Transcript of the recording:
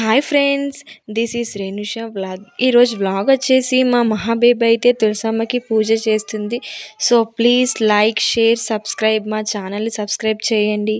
Hi friends this is Renusha vlog ఈరోజు vlog వచ్చేసి మా మహాబేబీ అయితే తులసమ్మకి పూజ చేస్తుంది. So please like share subscribe మా ఛానల్ని సబ్స్క్రైబ్ చేయండి.